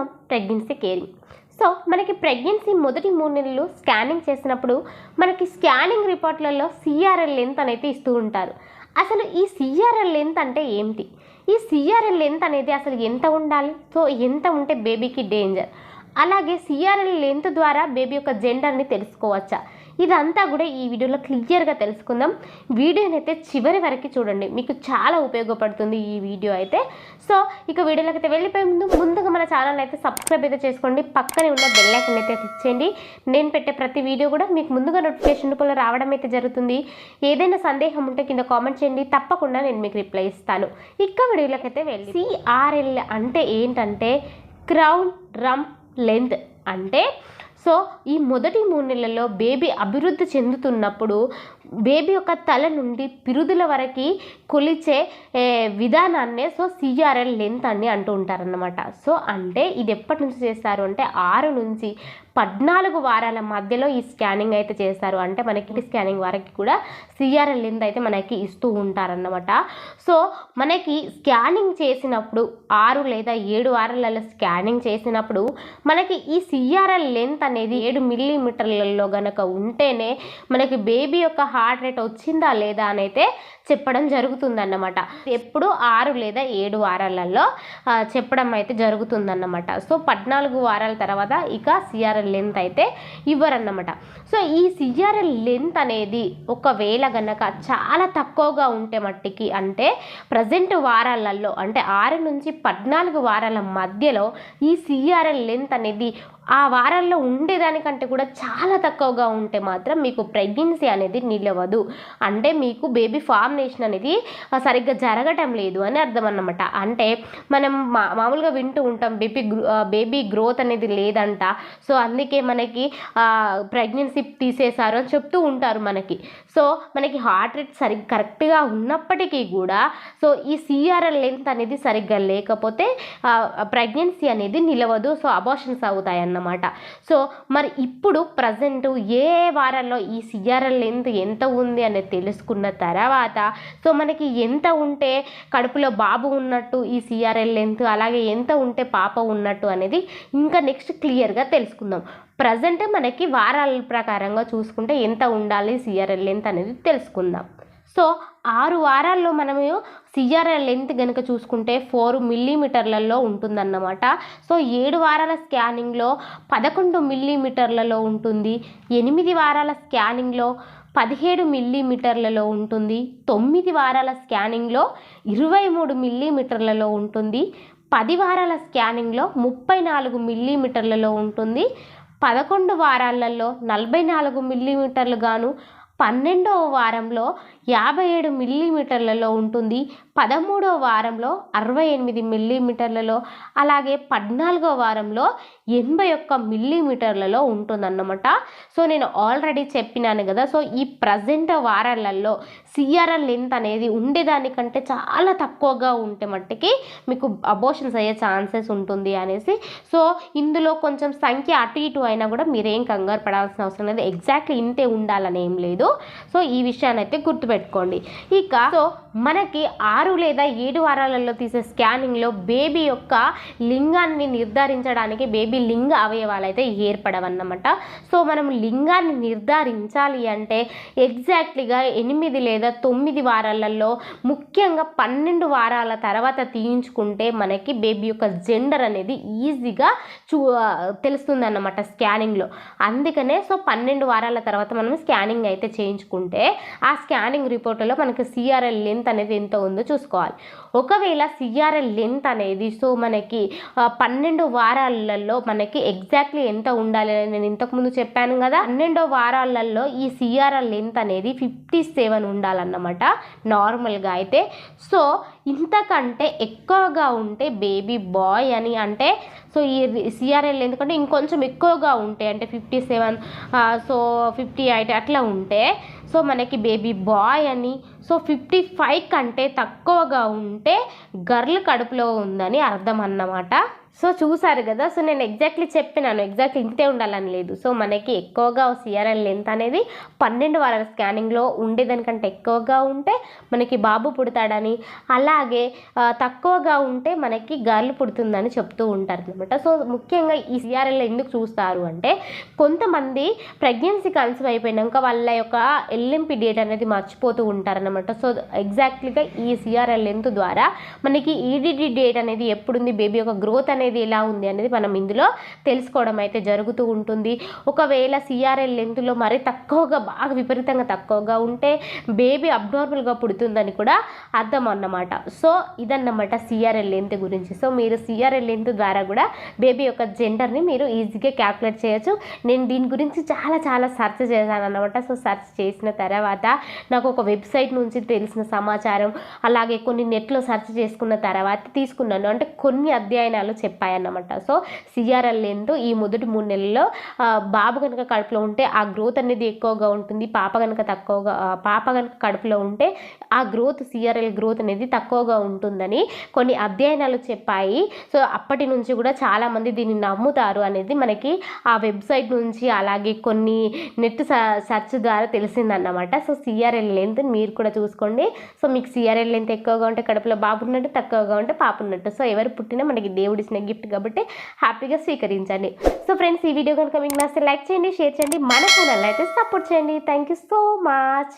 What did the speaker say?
వెళ్తున్నాం pregnancy caring so మనకి pregnancy మొదటి మూడు నెలలు స్కానింగ్ చేసినప్పుడు మనకి స్కానింగ్ రిపోర్ట్లలో సిఆర్ఎల్ లెంత్ అనేది ఇస్తూ ఉంటారు. అసలు ఈ సిఆర్ఎల్ లెంత్ అంటే ఏమిటి? ఈ సిఆర్ఎల్ లెంత్ అనేది అసలు ఎంత ఉండాలి? సో ఎంత ఉంటే బేబీకి డేంజర్ అలాగే సిఆర్ఎల్ లెంత్ ద్వారా బేబీ యొక్క జెండర్ని తెలుసుకోవచ్చా? ఇదంతా కూడా ఈ వీడియోలో క్లియర్గా తెలుసుకుందాం. వీడియోని అయితే చివరి వరకు చూడండి. మీకు చాలా ఉపయోగపడుతుంది ఈ వీడియో అయితే. సో ఇక వీడియోలోకి అయితే వెళ్ళిపోయే ముందు ముందుగా మన ఛానల్ అయితే సబ్స్క్రైబ్ అయితే చేసుకోండి. పక్కనే ఉన్న బెల్లైకన్ అయితే క్లిక్ చేయండి. నేను పెట్టే ప్రతి వీడియో కూడా మీకు ముందుగా నోటిఫికేషన్ రూపంలో రావడం అయితే జరుగుతుంది. ఏదైనా సందేహం ఉంటే కింద కామెంట్ చేయండి. తప్పకుండా నేను మీకు రిప్లై ఇస్తాను. ఇక వీడియోలోకి అయితే వెళ్ళి సిఆర్ఎల్ అంటే ఏంటంటే క్రౌన్ రంప్ లెంత్ అంటే సో ఈ మొదటి మూడు నెలల్లో బేబీ అభివృద్ధి చెందుతున్నప్పుడు బేబీ యొక్క తల నుండి పిరుదుల వరకు కొలిచే విధానాన్నే సో సిఆర్ఎల్ లెంత్ అని అంటూ ఉంటారన్నమాట. సో అంటే ఇది ఎప్పటి నుంచి చేస్తారు అంటే ఆరు నుంచి పద్నాలుగు వారాల మధ్యలో ఈ స్కానింగ్ అయితే చేస్తారు. అంటే మనకి స్కానింగ్ వరకు కూడా సిఆర్ఎల్ లెంత్ అయితే మనకి ఇస్తూ ఉంటారన్నమాట. సో మనకి స్కానింగ్ చేసినప్పుడు ఆరు లేదా ఏడు వారాలలో స్కానింగ్ చేసినప్పుడు మనకి ఈ సిఆర్ఎల్ లెంత్ అనేది ఏడు మిల్లీమీటర్లలో గనక ఉంటేనే మనకి బేబీ యొక్క హార్ట్ రేట్ వచ్చిందా లేదా అని అయితే చెప్పడం జరుగుతుందన్నమాట. ఎప్పుడు ఆరు లేదా ఏడు వారాలలో చెప్పడం అయితే జరుగుతుందన్నమాట. సో పద్నాలుగు వారాల తర్వాత ఇక సిఆర్ఎల్ లెంత్ అయితే ఇవ్వరన్నమాట. సో ఈ సిఆర్ఎల్ లెంత్ అనేది ఒకవేళ గనక చాలా తక్కువగా ఉంటే మట్టికి అంటే ప్రజెంట్ వారాలలో అంటే ఆరు నుంచి పద్నాలుగు వారాల మధ్యలో ఈ సిఆర్ఎల్ లెంత్ అనేది ఆ వారాల్లో ఉండేదానికంటే కూడా చాలా తక్కువగా ఉంటే మాత్రం మీకు ప్రెగ్నెన్సీ అనేది నిలవదు. అంటే మీకు బేబీ ఫార్మినేషన్ అనేది సరిగ్గా జరగటం లేదు అని అర్థం అన్నమాట అంటే మనం మా మామూలుగా వింటూ ఉంటాం బేబీ బేబీ గ్రోత్ అనేది లేదంట. సో అందుకే మనకి ప్రెగ్నెన్సీ తీసేశారు అని చెప్తూ ఉంటారు మనకి. సో మనకి హార్ట్ రేట్ సరిగ్గా కరెక్ట్గా ఉన్నప్పటికీ కూడా సో ఈ సిఆర్ఎల్ లెంత్ అనేది సరిగ్గా లేకపోతే ప్రెగ్నెన్సీ అనేది నిలవదు. సో అబార్షన్స్ అవుతాయి అన్నమాట సో మరి ఇప్పుడు ప్రజెంట్ ఏ వారంలో ఈ సిఆర్ఎల్ లెంత్ ఎంత ఉంది అనేది తెలుసుకున్న తర్వాత సో మనకి ఎంత ఉంటే కడుపులో బాబు ఉన్నట్టు ఈ సిఆర్ఎల్ లెంత్ అలాగే ఎంత ఉంటే పాప ఉన్నట్టు అనేది ఇంకా నెక్స్ట్ క్లియర్గా తెలుసుకుందాం. ప్రజెంట్ మనకి వారాల ప్రకారంగా చూసుకుంటే ఎంత ఉండాలి సిఆర్ఎల్ లెంత్ అనేది తెలుసుకుందాం. సో ఆరు వారాల్లో మనము సిఆర్ఎల్ లెంత్ కనుక చూసుకుంటే ఫోర్ మిల్లీమీటర్లలో ఉంటుందన్నమాట. సో ఏడు వారాల స్కానింగ్లో పదకొండు మిల్లీమీటర్లలో ఉంటుంది. ఎనిమిది వారాల స్కానింగ్లో పదిహేడు మిల్లీమీటర్లలో ఉంటుంది. తొమ్మిది వారాల స్కానింగ్లో ఇరవై మూడు మిల్లీమీటర్లలో ఉంటుంది. పది వారాల స్కానింగ్లో ముప్పై నాలుగు మిల్లీమీటర్లలో ఉంటుంది. పదకొండు వారాలలో నలభై నాలుగు మిల్లీమీటర్లు గాను పన్నెండవ వారంలో యాభై ఏడు మిల్లీమీటర్లలో ఉంటుంది. పదమూడవ వారంలో అరవై ఎనిమిది మిల్లీమీటర్లలో అలాగే పద్నాలుగో వారంలో ఎనభై ఒక్క మిల్లీమీటర్లలో ఉంటుందన్నమాట. సో నేను ఆల్రెడీ చెప్పినాను కదా సో ఈ ప్రజెంట్ వారాలలో సిఆర్ఎల్ లెంత్ అనేది ఉండేదానికంటే చాలా తక్కువగా ఉంటే మట్టికి మీకు అబోషన్స్ అయ్యే ఛాన్సెస్ ఉంటుంది అనేసి. సో ఇందులో కొంచెం సంఖ్య అటు ఇటు అయినా కూడా మీరేం కంగారు పడాల్సిన అవసరం లేదు. ఎగ్జాక్ట్లీ ఇంతే ఉండాలని ఏం లేదు. సో ఈ విషయాన్ని అయితే గుర్తుపెట్టుకోండి. ఇక సో మనకి ఆరు లేదా ఏడు వారాలలో తీసే స్కానింగ్లో బేబీ యొక్క లింగాన్ని నిర్ధారించడానికి బేబీ లింగ అవయవాలు అయితే ఏర్పడవన్నమాట. సో మనం లింగాన్ని నిర్ధారించాలి అంటే ఎగ్జాక్ట్లీగా ఎనిమిది లేదా తొమ్మిది వారాలలో ముఖ్యంగా పన్నెండు వారాల తర్వాత తీయించుకుంటే మనకి బేబీ యొక్క జెండర్ అనేది ఈజీగా చూ తెలుస్తుంది అన్నమాట స్కానింగ్లో. అందుకనే సో పన్నెండు వారాల తర్వాత మనం స్కానింగ్ అయితే చేయించుకుంటే ఆ స్కానింగ్ రిపోర్ట్లో మనకి సిఆర్ఎల్ లెంత్ అనేది ఎంత ఉందో చూసుకోవాలి. ఒకవేళ సిఆర్ఎల్ లెంత్ అనేది సో మనకి పన్నెండు వారాలలో మనకి ఎగ్జాక్ట్లీ ఎంత ఉండాలి అని నేను ఇంతకుముందు చెప్పాను కదా. పన్నెండో వారాలలో ఈ సిఆర్ఎల్ లెంత్ అనేది ఫిఫ్టీ సెవెన్ ఉండాలన్నమాట నార్మల్గా అయితే. సో ఇంతకంటే ఎక్కువగా ఉంటే బేబీ బాయ్ అని అంటే సో ఈ సిఆర్ఎల్ ఎందుకంటే ఇంకొంచెం ఎక్కువగా ఉంటాయి అంటే fifty seven so fifty eight అట్లా ఉంటే సో మనకి బేబీ బాయ్ అని సో ఫిఫ్టీ ఫైవ్ కంటే తక్కువగా ఉంటే గర్ల్ కడుపులో ఉందని అర్థం అన్నమాట. సో చూసారు కదా సో నేను ఎగ్జాక్ట్లీ చెప్పినాను ఎగ్జాక్ట్లీ ఇంతే ఉండాలని లేదు. సో మనకి ఎక్కువగా సిఆర్ఎల్ లెంత్ అనేది పన్నెండు వారాల స్కానింగ్లో ఉండేదానికంటే ఎక్కువగా ఉంటే మనకి బాబు పుడతాడని అలాగే తక్కువగా ఉంటే మనకి గర్ల్ పుడుతుందని చెప్తూ ఉంటారు అనమాట సో ముఖ్యంగా ఈ సిఆర్ఎల్ ఎందుకు చూస్తారు అంటే కొంతమంది ప్రెగ్నెన్సీ కన్సీవ్ అయిపోయినాక వాళ్ళ యొక్క ఎల్ఎంపి డేట్ అనేది మర్చిపోతూ ఉంటారనమాట సో ఎగ్జాక్ట్లీగా ఈ సిఆర్ఎల్ లెంత్ ద్వారా మనకి ఈడిడి డేట్ అనేది ఎప్పుడుంది? బేబీ యొక్క గ్రోత్ అనేది అనేది ఎలా ఉంది అనేది మనం ఇందులో తెలుసుకోవడం అయితే జరుగుతూ ఉంటుంది. ఒకవేళ సిఆర్ఎల్ లెంత్లో మరీ తక్కువగా బాగా విపరీతంగా తక్కువగా ఉంటే బేబీ అబ్నార్మల్గా పుడుతుందని కూడా అర్థం అన్నమాట. సో ఇదన్నమాట సిఆర్ఎల్ లెంత్ గురించి. సో మీరు సిఆర్ఎల్ లెంత్ ద్వారా కూడా బేబీ యొక్క జెండర్ని మీరు ఈజీగా క్యాల్కులేట్ చేయొచ్చు. నేను దీని గురించి చాలా చాలా సెర్చ్ చేశాను అన్నమాట. సో సెర్చ్ చేసిన తర్వాత నాకు ఒక వెబ్సైట్ నుంచి తెలిసిన సమాచారం అలాగే కొన్ని నెట్లో సెర్చ్ చేసుకున్న తర్వాత తీసుకున్నాను. అంటే కొన్ని అధ్యయనాలు చెప్పాయన్నమాట. సో సిఆర్ఎల్ లెంత్ ఈ మొదటి మూడు నెలల్లో బాబు కనుక కడుపులో ఉంటే ఆ గ్రోత్ అనేది ఎక్కువగా ఉంటుంది పాప కనుక తక్కువగా పాప కనుక కడుపులో ఉంటే ఆ గ్రోత్ సిఆర్ఎల్ గ్రోత్ అనేది తక్కువగా ఉంటుందని కొన్ని అధ్యయనాలు చెప్పాయి. సో అప్పటి నుంచి కూడా చాలామంది దీన్ని నమ్ముతారు అనేది మనకి ఆ వెబ్సైట్ నుంచి అలాగే కొన్ని నెట్ సెర్చ్ ద్వారా తెలిసిందన్నమాట. సో సిఆర్ఎల్ లెంత్ మీరు కూడా చూసుకోండి. సో మీకు సిఆర్ఎల్ లెంత్ ఎక్కువగా ఉంటే కడుపులో బాబు ఉన్నట్టు తక్కువగా ఉంటే పాప ఉన్నట్టు. సో ఎవరు పుట్టినా మనకి దేవుడిసిన ఇచ్చిన గిఫ్ట్ కాబట్టి హ్యాపీగా స్వీకరించండి. సో ఫ్రెండ్స్ ఈ వీడియో కనుక మీకు నచ్చితే లైక్ చేయండి షేర్ చేయండి. మన ఛానల్ అయితే సపోర్ట్ చేయండి. Thank you so much